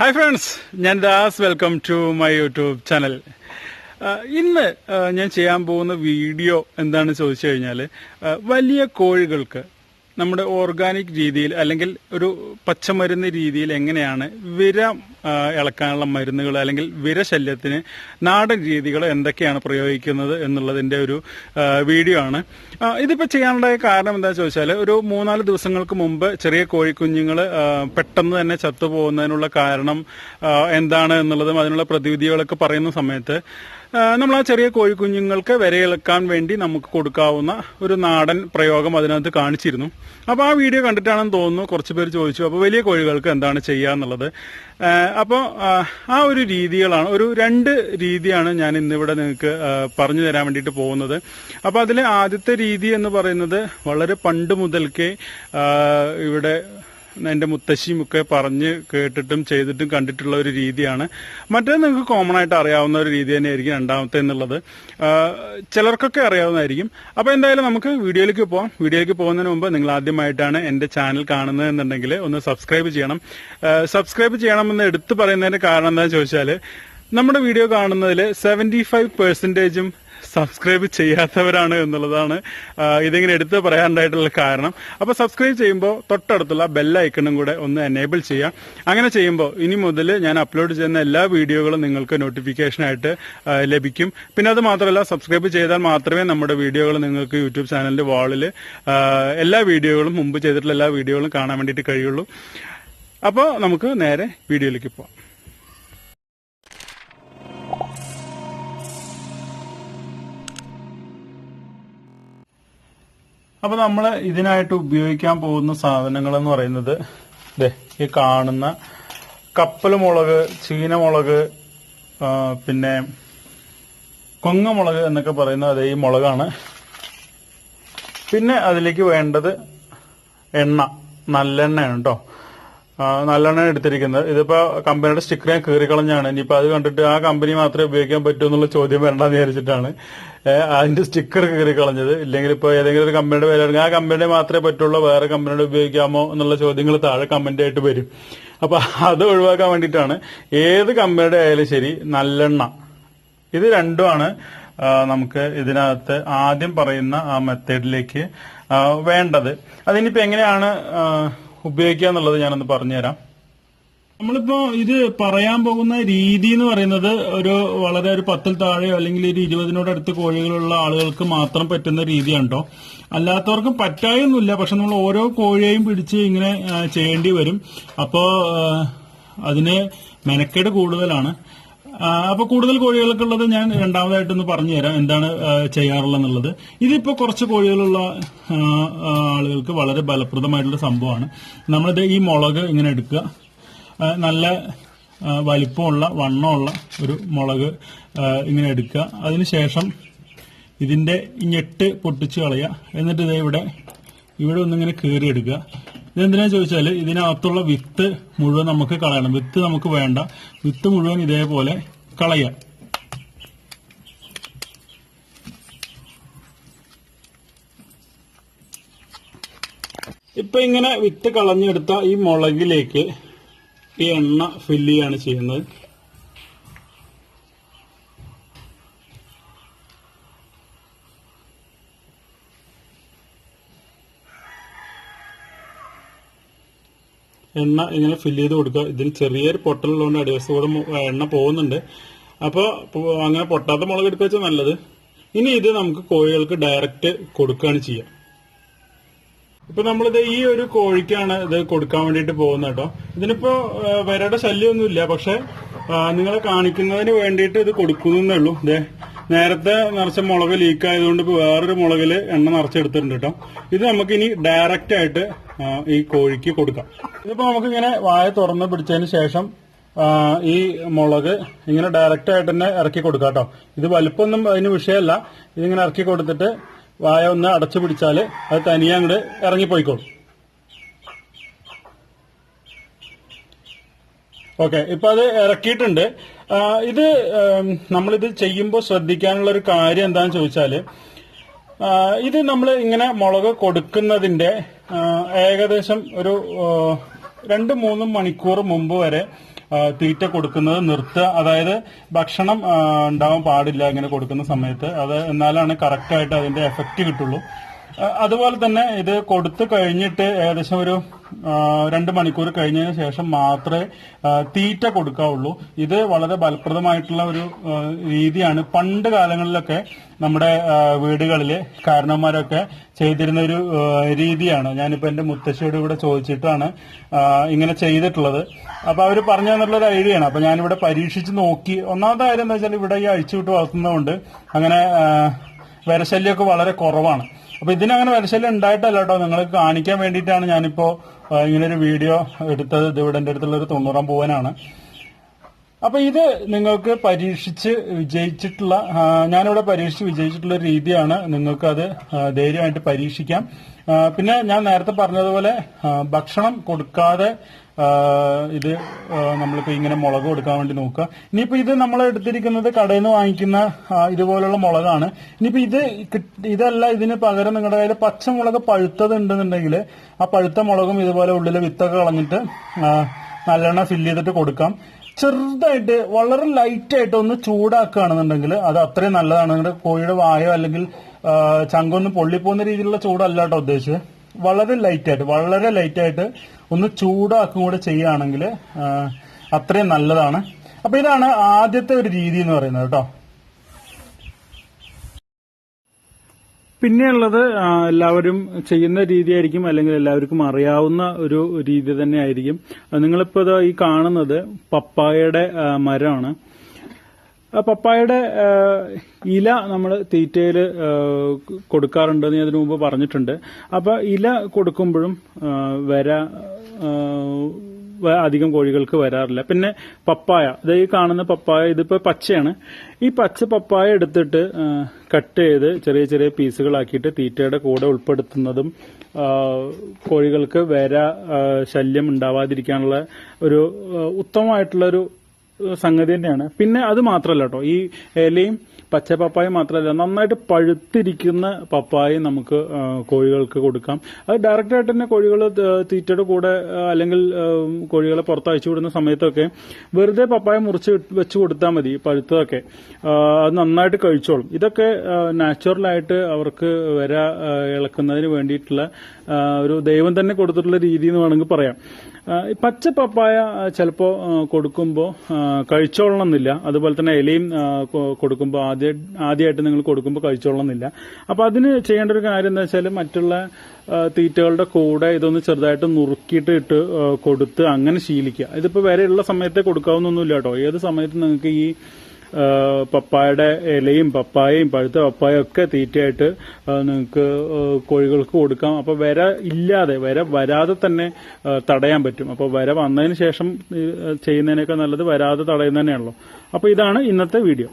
Hi friends ഞാൻ Das. Welcome to my YouTube channel ഇന്ന് ഞാൻ ചെയ്യാൻ പോകുന്ന വീഡിയോ എന്താണെന്ന് ചോദിച്ചു കഴിഞ്ഞാൽ വലിയ കോഴികൾക്ക് നമ്മുടെ ഓർഗാനിക് രീതിയിൽ അല്ലെങ്കിൽ ഒരു പച്ചമരുന്ന് രീതിയിൽ എങ്ങനെയാണ് വിര ഇളക്കാനുള്ള മരുന്നുകൾ അല്ലെങ്കിൽ വിരശല്യത്തിന് നാടൻ രീതികൾ എന്തൊക്കെയാണ് പ്രയോഗിക്കുന്നത് എന്നുള്ളതിന്റെ ഒരു വീഡിയോ ആണ്. ഇതിപ്പോൾ ഇതിപ്പോ ചെയ്യാനുണ്ടായ കാരണം എന്താ ചോദിച്ചാൽ ഒരു മൂന്നാൽ ദിവസങ്ങൾക്ക് മുമ്പ് ചെറിയ കോഴിക്കുഞ്ഞുങ്ങൾ പെട്ടെന്ന് തന്നെ ചത്തുപോകുന്നതിനുള്ള കാരണം എന്താണ് എന്നുള്ളതും അതിനുള്ള പ്രതിവിധികളൊക്കെ പറയുന്ന സമയത്ത് നമ്മൾ ആ ചെറിയ കോഴിക്കുഞ്ഞുങ്ങൾക്ക് വിരയിളക്കാൻ വേണ്ടി നമുക്ക് കൊടുക്കാവുന്ന ഒരു നാടൻ പ്രയോഗം അതിനകത്ത് കാണിച്ചിരുന്നു. അപ്പോൾ ആ വീഡിയോ കണ്ടിട്ടാണെന്ന് തോന്നുന്നു കുറച്ച് പേര് ചോദിച്ചു. അപ്പോൾ വലിയ കോഴികൾക്ക് എന്താണ് ചെയ്യുക എന്നുള്ളത് അപ്പോൾ ആ ഒരു രീതികളാണ് ഒരു രണ്ട് രീതിയാണ് ഞാൻ ഇന്നിവിടെ നിങ്ങൾക്ക് പറഞ്ഞു തരാൻ വേണ്ടിയിട്ട് പോകുന്നത്. അപ്പോൾ അതിലെ ആദ്യത്തെ രീതി എന്ന് പറയുന്നത് വളരെ പണ്ട് മുതൽക്കേ ഇവിടെ എന്റെ മുത്തശ്ശിയും ഒക്കെ പറഞ്ഞ് കേട്ടിട്ടും ചെയ്തിട്ടും കണ്ടിട്ടുള്ള ഒരു രീതിയാണ്. മറ്റേത് നിങ്ങൾക്ക് കോമൺ ആയിട്ട് അറിയാവുന്ന ഒരു രീതി തന്നെയായിരിക്കും രണ്ടാമത്തെ എന്നുള്ളത്. ചിലർക്കൊക്കെ അറിയാവുന്നതായിരിക്കും. അപ്പോൾ എന്തായാലും നമുക്ക് വീഡിയോയിലേക്ക് പോവാം. വീഡിയോയിലേക്ക് പോകുന്നതിന് മുമ്പ് നിങ്ങൾ ആദ്യമായിട്ടാണ് എന്റെ ചാനൽ കാണുന്നത് എന്നുണ്ടെങ്കിൽ ഒന്ന് സബ്സ്ക്രൈബ് ചെയ്യണം. സബ്സ്ക്രൈബ് ചെയ്യണമെന്ന് എടുത്തു പറയുന്നതിന്റെ കാരണം എന്താണെന്ന് ചോദിച്ചാൽ നമ്മുടെ വീഡിയോ കാണുന്നതിൽ സെവന്റി ഫൈവ് പെർസെന്റേജും സബ്സ്ക്രൈബ് ചെയ്യാത്തവരാണ് എന്നുള്ളതാണ് ഇതിങ്ങനെ എടുത്ത് പറയാനുണ്ടായിട്ടുള്ള കാരണം. അപ്പോൾ സബ്സ്ക്രൈബ് ചെയ്യുമ്പോൾ തൊട്ടടുത്തുള്ള ബെൽ ഐക്കണും കൂടെ ഒന്ന് എനേബിൾ ചെയ്യാം അങ്ങനെ ചെയ്യുമ്പോൾ ഇനി മുതൽ ഞാൻ അപ്ലോഡ് ചെയ്യുന്ന എല്ലാ വീഡിയോകളും നിങ്ങൾക്ക് നോട്ടിഫിക്കേഷനായിട്ട് ലഭിക്കും. പിന്നെ അത് മാത്രമല്ല സബ്സ്ക്രൈബ് ചെയ്താൽ മാത്രമേ നമ്മുടെ വീഡിയോകൾ നിങ്ങൾക്ക് യൂട്യൂബ് ചാനലിന്റെ വാളിൽ എല്ലാ വീഡിയോകളും മുമ്പ് ചെയ്തിട്ടുള്ള എല്ലാ വീഡിയോകളും കാണാൻ വേണ്ടിയിട്ട് കഴിയുള്ളൂ. അപ്പോൾ നമുക്ക് നേരെ വീഡിയോയിലേക്ക് പോവാം. അപ്പൊ നമ്മൾ ഇതിനായിട്ട് ഉപയോഗിക്കാൻ പോകുന്ന സാധനങ്ങൾ എന്ന് പറയുന്നത് ഈ കാണുന്ന കപ്പൽ മുളക് ചീനമുളക് പിന്നെ കൊങ്ങമുളക് എന്നൊക്കെ പറയുന്ന അതേ ഈ മുളകാണ്. പിന്നെ അതിലേക്ക് വേണ്ടത് എണ്ണ നല്ലെണ്ണയാണ് കേട്ടോ നല്ലെണ്ണ എടുത്തിരിക്കുന്നത്. ഇതിപ്പോ കമ്പനിയുടെ സ്റ്റിക്കർ ഞാൻ കീറിക്കളഞ്ഞാണ് ഇനിയിപ്പോ അത് കണ്ടിട്ട് ആ കമ്പനി മാത്രമേ ഉപയോഗിക്കാൻ പറ്റൂ എന്നുള്ള ചോദ്യം വരണ്ടെന്ന് വിചാരിച്ചിട്ടാണ് അതിന്റെ സ്റ്റിക്കർ കീറിക്കളഞ്ഞത് ഇല്ലെങ്കിൽ ഇപ്പൊ ഏതെങ്കിലും ഒരു കമ്പനിയുടെ പേര് ആ കമ്പനിയുടെ മാത്രമേ പറ്റുള്ളൂ വേറെ കമ്പനിയുടെ ഉപയോഗിക്കാമോ എന്നുള്ള ചോദ്യങ്ങൾ താഴെ കമന്റ് ആയിട്ട് വരും. അപ്പൊ അത് ഒഴിവാക്കാൻ വേണ്ടിയിട്ടാണ്. ഏത് കമ്പനിയുടെ ആയാലും ശരി നല്ലെണ്ണ. ഇത് രണ്ടുമാണ് നമുക്ക് ഇതിനകത്ത് ആദ്യം പറയുന്ന ആ മെത്തേഡിലേക്ക് വേണ്ടത്. അതിനിപ്പോ എങ്ങനെയാണ് ഉപയോഗിക്കുക എന്നുള്ളത് ഞാനൊന്ന് പറഞ്ഞുതരാം. നമ്മളിപ്പോ ഇത് പറയാൻ പോകുന്ന രീതി എന്ന് പറയുന്നത് ഒരു വളരെ ഒരു പത്തിൽ താഴെയോ അല്ലെങ്കിൽ ഒരു ഇരുപതിനോടടുത്ത് കോഴികളുള്ള ആളുകൾക്ക് മാത്രം പറ്റുന്ന രീതിയാണ് കേട്ടോ അല്ലാത്തവർക്കും പറ്റായൊന്നുമില്ല. പക്ഷെ നമ്മൾ ഓരോ കോഴിയെയും പിടിച്ച് ഇങ്ങനെ ചെയ്യേണ്ടി വരും. അപ്പോ അതിന് മെനക്കേട് കൂടുതലാണ്. അപ്പൊ കൂടുതൽ കോഴികൾക്കുള്ളത് ഞാൻ രണ്ടാമതായിട്ടൊന്ന് പറഞ്ഞു തരാം എന്താണ് ചെയ്യാറുള്ളത് ചെയ്യാറുള്ളതെന്നുള്ളത്. ഇതിപ്പോ കുറച്ച് കോഴികളുള്ള ആളുകൾക്ക് വളരെ ഫലപ്രദമായിട്ടുള്ള സംഭവമാണ്. നമ്മളിത് ഈ മുളക് ഇങ്ങനെ എടുക്കുക. നല്ല വലിപ്പമുള്ള വണ്ണമുള്ള ഒരു മുളക് ഇങ്ങനെ എടുക്കുക. അതിനുശേഷം ഇതിന്റെ ഞെട്ട് പൊട്ടിച്ച് കളയുക. എന്നിട്ട് ഇത് ഇവിടെ ഇവിടെ ഒന്നിങ്ങനെ കീറി എടുക്കുക ഇതെന്തിനാ ചോദിച്ചാൽ ഇതിനകത്തുള്ള വിത്ത് മുഴുവൻ നമുക്ക് കളയണം. വിത്ത് നമുക്ക് വേണ്ട. വിത്ത് മുഴുവൻ ഇതേപോലെ കളയാം. ഇപ്പൊ ഇങ്ങനെ വിത്ത് കളഞ്ഞെടുത്ത ഈ മുളകിലേക്ക് ഈ എണ്ണ ഫില്ല് ചെയ്യാണ് ചെയ്യുന്നത്. എണ്ണ ഇങ്ങനെ ഫില്ല് ചെയ്ത് കൊടുക്കുക. ഇതിന് ചെറിയൊരു പൊട്ടലുള്ളതുകൊണ്ട് അടിവശത്ത് കൂടെ എണ്ണ പോകുന്നുണ്ട്. അപ്പോൾ അങ്ങനെ പൊട്ടാത്ത മുളക് എടുക്കുക വെച്ചാൽ നല്ലത്. ഇനി ഇത് നമുക്ക് കോഴികൾക്ക് ഡയറക്റ്റ് കൊടുക്കുകയാണ് ചെയ്യുക ഇപ്പൊ നമ്മളിത് ഈ ഒരു കോഴിക്കാണ് ഇത് കൊടുക്കാൻ വേണ്ടിയിട്ട് പോകുന്നത് കേട്ടോ. ഇതിനിപ്പോ വരയുടെ ശല്യമൊന്നുമില്ല പക്ഷെ നിങ്ങളെ കാണിക്കുന്നതിന് വേണ്ടിയിട്ട് ഇത് കൊടുക്കുന്നേ ഉള്ളൂ. ഇതേ നേരത്തെ നിറച്ച മുളക് ലീക്ക് ആയതുകൊണ്ട് ഇപ്പൊ വേറൊരു മുളകിൽ എണ്ണ നിറച്ചെടുത്തിട്ടുണ്ട് കേട്ടോ. ഇത് നമുക്ക് ഇനി ഡയറക്റ്റ് ആയിട്ട് ഈ കോഴിക്ക് കൊടുക്കാം. ഇതിപ്പോ നമുക്ക് ഇങ്ങനെ വായ തുറന്ന് പിടിച്ചതിന് ശേഷം ഈ മുളക് ഇങ്ങനെ ഡയറക്റ്റ് ആയിട്ട് തന്നെ ഇറക്കി കൊടുക്കാം കേട്ടോ. ഇത് വലുപ്പമൊന്നും അതിന് വിഷയമല്ല. ഇതിങ്ങനെ ഇറക്കി കൊടുത്തിട്ട് വായ ഒന്ന് അടച്ചു പിടിച്ചാൽ അത് തനിയെ അങ്ങോട്ട് ഇറങ്ങിപ്പോയിക്കോളും. ഓക്കെ ഇപ്പൊ അത് ഇറക്കിയിട്ടുണ്ട്. ഇത് നമ്മളിത് ചെയ്യുമ്പോൾ ശ്രദ്ധിക്കാനുള്ള ഒരു കാര്യം എന്താണെന്ന് ചോദിച്ചാൽ ഇത് നമ്മൾ ഇങ്ങനെ മുളക് കൊടുക്കുന്നതിന്റെ ഏകദേശം ഒരു രണ്ട് മൂന്ന് മണിക്കൂർ മുമ്പ് വരെ തീറ്റ കൊടുക്കുന്നത് നിർത്തുക. അതായത് ഭക്ഷണം ഉണ്ടാവാൻ പാടില്ല ഇങ്ങനെ കൊടുക്കുന്ന സമയത്ത്. അത് എന്നാലാണ് കറക്റ്റായിട്ട് അതിന്റെ എഫക്റ്റ് കിട്ടുള്ളൂ. അതുപോലെ തന്നെ ഇത് കൊടുത്തു കഴിഞ്ഞിട്ട് ഏകദേശം ഒരു രണ്ട് മണിക്കൂർ കഴിഞ്ഞതിന് ശേഷം മാത്രമേ തീറ്റ കൊടുക്കാവുള്ളൂ. ഇത് വളരെ ഫലപ്രദമായിട്ടുള്ള ഒരു രീതിയാണ്. പണ്ട് കാലങ്ങളിലൊക്കെ നമ്മുടെ വീടുകളിൽ കാരണവന്മാരൊക്കെ ചെയ്തിരുന്ന ഒരു രീതിയാണ്. ഞാനിപ്പോ എന്റെ മുത്തശ്ശിയോട് ഇവിടെ ചോദിച്ചിട്ടാണ് ഇങ്ങനെ ചെയ്തിട്ടുള്ളത്. അപ്പൊ അവർ പറഞ്ഞു തന്നിട്ടുള്ള ഒരു ഐഡിയ ആണ് അപ്പൊ ഞാനിവിടെ പരീക്ഷിച്ച് നോക്കി. ഒന്നാമത്തെ കാര്യം എന്താ വെച്ചാൽ ഇവിടെ ഈ അഴിച്ചുവിട്ട് വളർത്തുന്നതുകൊണ്ട് അങ്ങനെ വരശല്യൊക്കെ വളരെ കുറവാണ്. അപ്പൊ ഇതിനങ്ങനെ വരശല്യം ഉണ്ടായിട്ടല്ല കേട്ടോ നിങ്ങൾക്ക് കാണിക്കാൻ വേണ്ടിയിട്ടാണ് ഞാനിപ്പോ ഇങ്ങനെ ഒരു വീഡിയോ എടുത്തത്. ഇവിടെ എന്റെ അടുത്തുള്ള ഒരു തൊണ്ണൂറാം പൂവനാണ്. അപ്പൊ ഇത് നിങ്ങൾക്ക് പരീക്ഷിച്ച് വിജയിച്ചിട്ടുള്ള ഞാനിവിടെ പരീക്ഷിച്ച് വിജയിച്ചിട്ടുള്ള രീതിയാണ് നിങ്ങൾക്ക് അത് ധൈര്യമായിട്ട് പരീക്ഷിക്കാം. പിന്നെ ഞാൻ നേരത്തെ പറഞ്ഞതുപോലെ ഭക്ഷണം കൊടുക്കാതെ ഇത് നമ്മളിപ്പോ ഇങ്ങനെ മുളക് കൊടുക്കാൻ വേണ്ടി നോക്കുക. ഇനിയിപ്പോ ഇത് നമ്മൾ എടുത്തിരിക്കുന്നത് കടയിൽ നിന്ന് വാങ്ങിക്കുന്ന ഇതുപോലുള്ള മുളകാണ്. ഇനിയിപ്പോ ഇത് ഇതല്ല ഇതിന് പകരം നിങ്ങളുടെ കയ്യിൽ പച്ചമുളക് പഴുത്തത് ഉണ്ടെന്നുണ്ടെങ്കിൽ ആ പഴുത്ത മുളകും ഇതുപോലെ ഉള്ളിലെ വിത്തൊക്കെ കളഞ്ഞിട്ട് നല്ലെണ്ണ ഫില്ല് ചെയ്തിട്ട് കൊടുക്കാം. ചെറുതായിട്ട് വളരെ ലൈറ്റ് ആയിട്ട് ഒന്ന് ചൂടാക്കുകയാണെന്നുണ്ടെങ്കിൽ അത് അത്രയും നല്ലതാണ്. നിങ്ങളുടെ കോഴിയുടെ വായോ അല്ലെങ്കിൽ ചങ്കൊന്ന് പൊള്ളിപ്പോകുന്ന രീതിയിലുള്ള ചൂടല്ല കേട്ടോ ഉദ്ദേശിച്ചത്. വളരെ ലൈറ്റായിട്ട് വളരെ ലൈറ്റായിട്ട് ഒന്ന് ചൂടാക്കും കൂടെ ചെയ്യുകയാണെങ്കിൽ അത്രയും നല്ലതാണ്. അപ്പൊ ഇതാണ് ആദ്യത്തെ ഒരു രീതി എന്ന് പറയുന്നത് കേട്ടോ. പിന്നെയുള്ളത് എല്ലാവരും ചെയ്യുന്ന രീതിയായിരിക്കും അല്ലെങ്കിൽ എല്ലാവർക്കും അറിയാവുന്ന ഒരു രീതി തന്നെ ആയിരിക്കും നിങ്ങളിപ്പോൾ ഈ കാണുന്നത് പപ്പായയുടെ മരമാണ്. പപ്പായയുടെ ഇല നമ്മൾ തീറ്റയിൽ കൊടുക്കാറുണ്ടെന്ന് ഞാൻ അതിനു മുമ്പ് പറഞ്ഞിട്ടുണ്ട്. അപ്പോൾ ഇല കൊടുക്കുമ്പോഴും വര അധികം കോഴികൾക്ക് വരാറില്ല. പിന്നെ പപ്പായ. ഇത് ഈ കാണുന്ന പപ്പായ ഇതിപ്പോ പച്ചയാണ്. ഈ പച്ച പപ്പായ എടുത്തിട്ട് കട്ട് ചെയ്ത് ചെറിയ ചെറിയ പീസുകളാക്കിയിട്ട് തീറ്റയുടെ കൂടെ ഉൾപ്പെടുത്തുന്നതും കോഴികൾക്ക് വര ശല്യം ഉണ്ടാവാതിരിക്കാനുള്ള ഒരു ഉത്തമമായിട്ടുള്ള ഒരു സംഗതി തന്നെയാണ്. പിന്നെ അത് മാത്രമല്ല കേട്ടോ ഈ ഇലയും പച്ച പപ്പായ മാത്രമല്ല നന്നായിട്ട് പഴുത്തിരിക്കുന്ന പപ്പായ നമുക്ക് കോഴികൾക്ക് കൊടുക്കാം. അത് ഡയറക്റ്റായിട്ട് തന്നെ കോഴികൾ തീറ്റയുടെ കൂടെ അല്ലെങ്കിൽ കോഴികളെ പുറത്ത് അയച്ചു വിടുന്ന സമയത്തൊക്കെ വെറുതെ പപ്പായ മുറിച്ച് വെച്ച് കൊടുത്താൽ മതി പഴുത്തതൊക്കെ. അത് നന്നായിട്ട് കഴിച്ചോളും. ഇതൊക്കെ നാച്ചുറലായിട്ട് അവർക്ക് വര ഇളക്കുന്നതിന് വേണ്ടിയിട്ടുള്ള ഒരു ദൈവം തന്നെ കൊടുത്തിട്ടുള്ള രീതി എന്ന് വേണമെങ്കിൽ പറയാം. പച്ച പപ്പായ ചിലപ്പോൾ കൊടുക്കുമ്പോൾ കഴിച്ചോളണമെന്നില്ല. അതുപോലെ തന്നെ ഇലയും കൊടുക്കുമ്പോൾ ആദ്യ ആദ്യമായിട്ട് നിങ്ങൾ കൊടുക്കുമ്പോൾ കഴിച്ചോളണമെന്നില്ല. അപ്പോൾ അതിന് ചെയ്യേണ്ട ഒരു കാര്യം എന്താ വെച്ചാൽ മറ്റുള്ള തീറ്റകളുടെ കൂടെ ഇതൊന്ന് ചെറുതായിട്ട് നുറുക്കിയിട്ട് ഇട്ട് കൊടുത്ത് അങ്ങനെ ശീലിക്കുക. ഇതിപ്പോൾ വരെയുള്ള സമയത്തെ കൊടുക്കാവുന്നൊന്നുമില്ല കേട്ടോ. ഏത് സമയത്ത് നിങ്ങൾക്ക് ഈ പപ്പായയുടെ ഇലയും പപ്പായയും പഴുത്ത പപ്പായ ഒക്കെ തീറ്റയായിട്ട് നിങ്ങൾക്ക് കോഴികൾക്ക് കൊടുക്കാം. അപ്പോൾ വര ഇല്ലാതെ വര വരാതെ തന്നെ തടയാൻ പറ്റും. അപ്പോൾ വര വന്നതിന് ശേഷം ചെയ്യുന്നതിനൊക്കെ നല്ലത് വരാതെ തടയുന്നതന്നെയാണല്ലോ. അപ്പൊ അപ്പോൾ ഇതാണ് ഇന്നത്തെ വീഡിയോ.